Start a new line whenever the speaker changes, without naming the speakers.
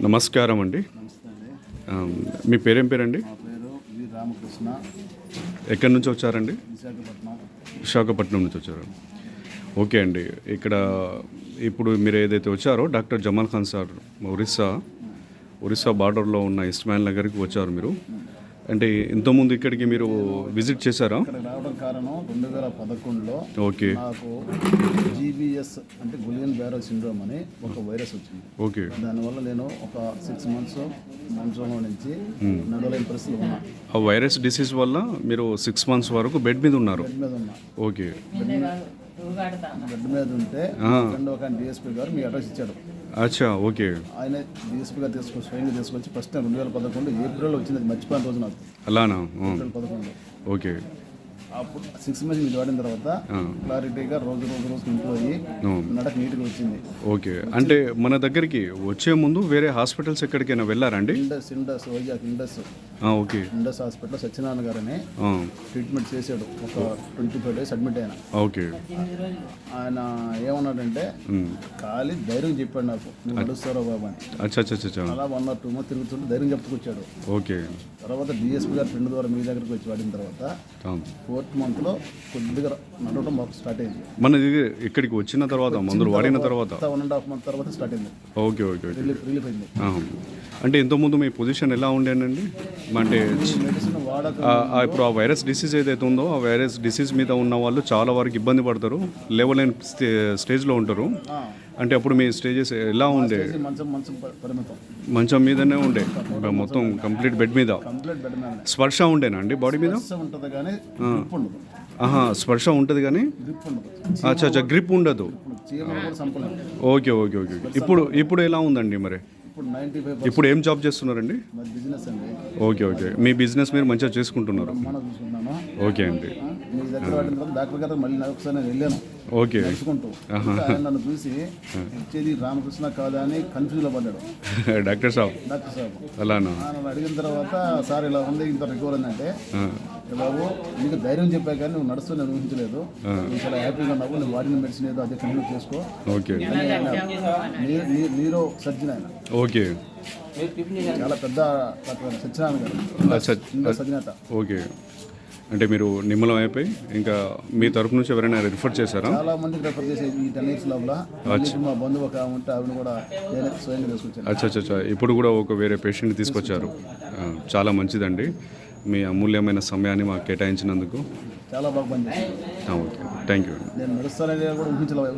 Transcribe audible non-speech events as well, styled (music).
నమస్కారం అండి. మీ పేరేం పేరండి?
రామకృష్ణ.
ఎక్కడి నుంచి వచ్చారండి?
విశాఖపట్నం.
విశాఖపట్నం నుంచి వచ్చారు. ఓకే అండి. ఇక్కడ ఇప్పుడు మీరు ఏదైతే వచ్చారో డాక్టర్ జమాల్ ఖాన్ సార్ ఒరిస్సా ఒరిస్సా బార్డర్లో ఉన్న ఇస్మాయిల్ నగర్కి వచ్చారు మీరు. అంటే ఇంతకుముందు ఇక్కడికి మీరు విజిట్ చేశారా?
రావడం కారణం రెండు వేల పదకొండులో
ఓకే.
నాకు జీబీఎస్ అంటే గులియన్ బ్యారో సిండ్రోమ్ అని ఒక వైరస్ వచ్చింది.
ఓకే.
దానివల్ల నేను ఒక సిక్స్ మంత్స్ మంచంలో నుంచి నడవలేని పరిస్థితులు ఉన్నా.
ఆ వైరస్ డిసీజ్ వల్ల మీరు సిక్స్ మంత్స్ వరకు బెడ్ మీద ఉన్నారు?
బెడ్ మీద ఉన్నా.
ఓకే.
బెడ్ మీద ఉంటే ఒక డిఎస్పీ గారు మీ అడ్రస్ ఇచ్చాడు
అచ్చా ఓకే.
ఆయన డిఎస్పీ గారు తీసుకొచ్చి స్వయంగా తీసుకొచ్చి ఫస్ట్ రెండు వేల పదకొండు ఏప్రిల్లో వచ్చింది మర్చిపోయిన రోజు నాకు.
అలానా?
ఏప్రిల్ పదకొండు.
ఓకే.
అప్పుడు సిక్స్ మంత్స్ ఇది వాడిన తర్వాత క్లారిటీగా రోజు రోజు రోజు ఇంట్లో అయ్యి. నడక నీట్గా వచ్చింది.
ఓకే. అంటే మన దగ్గరికి వచ్చే ముందు వేరే హాస్పిటల్స్ ఎక్కడికైనా వెళ్ళారండి
Indus Indus Vizag Indus
okay.
Indus hospital Satyanarayana గారని ట్రీట్మెంట్ చేశాడు. ఒక ట్వంటీ ఫైవ్ డేస్ అడ్మిట్ అయిన.
ఓకే.
ఆయన ఏమన్నాడంటే. ఖాళీ ధైర్యం చెప్పాడు నాకు. నువ్వు నడుస్తారో బాబా అని.
అచ్చా, అచ్చా
అలా వన్ ఆర్ టూ మంత్ తిరుగుతుంటే ధైర్యం చెప్పుకొచ్చాడు.
ఓకే.
తర్వాత డిఎస్పీ గారు ఫ్రెండ్ ద్వారా మీ దగ్గరికి వచ్చి వాడిన తర్వాత. ఫోర్త్ మంత్లో కొద్దిగా నడవడం మాకు స్టార్ట్ అయింది.
మన దగ్గర ఇక్కడికి వచ్చిన తర్వాత మందులు వాడిన తర్వాత?
వన్ అండ్ హాఫ్ మంత్ తర్వాత స్టార్ట్ అయింది.
ఓకే ఓకే
రిలీఫ్ రిలీఫ్ అయింది.
అంటే ఇంతకుముందు మీ పొజిషన్ ఎలా ఉండేనండి? అంటే ఇప్పుడు ఆ వైరస్ డిసీజ్ ఏదైతే ఉందో ఆ వైరస్ డిసీజ్ మీద ఉన్న వాళ్ళు చాలా వరకు ఇబ్బంది పడతారు. లేవలేని స్టే స్టేజ్లో ఉంటారు. అంటే అప్పుడు మీ స్టేజెస్ ఎలా ఉండే?
మంచం మంచం ప- పరిమితం.
మంచం మీదనే ఉండే. మొత్తం కంప్లీట్ బెడ్ మీద.
కంప్లీట్ బెడ్ మీద.
స్పర్శ ఉండేనా అండి బాడీ మీద?
ఉంటుంది కానీ
ఆహా స్పర్శ ఉంటుంది కానీ అచ్చా అచ్చా గ్రిప్ ఉండదు. Okay okay okay. ఇప్పుడు ఇప్పుడు ఎలా ఉందండి మరి?
ఇప్పుడు
ఏం జాబ్ చేస్తున్నారండి? Okay okay. మీ బిజినెస్ మీరు మంచిగా చేసుకుంటున్నారు. ఓకే అండి.
మీ దగ్గర వాడిన తర్వాత డాక్టర్ గారు మళ్ళీ ఒకసారి నేను వెళ్ళాను.
ఓకే.
ఇంకా ఆయన నన్ను చూసి ఇచ్చేది రామకృష్ణ కాదా అని కన్ఫ్యూజ్లో పడ్డాడు. (laughs)
డాక్టర్ సాబ్.
డాక్టర్ సాబ్.
అలానా?
అడిగిన తర్వాత సార్ ఇలా ఉంది ఇంత రికవర్ "ఏ బాబు నీకు ధైర్యం చెప్పా కానీ నువ్వు నడుస్తూ నేను ఊహించలేదు నువ్వు చాలా హ్యాపీగా ఉన్నావు నువ్వు వాడిన మెడిసిన్ ఏదో అదే కంటిన్యూ చేసుకో.
ఓకే.
నీ- నీ- నీరో సర్జన్ ఆయన.
ఓకే.
చాలా పెద్ద సత్యనారాయణ గారు. సజ్జనత
ఓకే. అంటే మీరు నిమ్మలం అయిపోయి ఇంకా మీ తరపు నుంచి ఎవరైనా రిఫర్ చేశారా?
చాలా మందికి రెఫర్ చేసే ఈ టెన్ ఇయర్స్ లోపల మళ్ళీ మా బంధువు ఒక ఆమె ఉంటే ఆవిడ కూడా నేనే స్వయంగా తీసుకొచ్చాను.
అచ్చా అచ్చా అచ్చా. ఇప్పుడు కూడా ఒక వేరే పేషెంట్ తీసుకొచ్చారు. చాలా మంచిదండి. మీ అమూల్యమైన సమయాన్ని మాకు కేటాయించినందుకు.
చాలా బాగా పనిచేసింది.
ఆ, ఓకే. థ్యాంక్ యూ
నేను నడుస్తానని కూడా ఊహించలేదు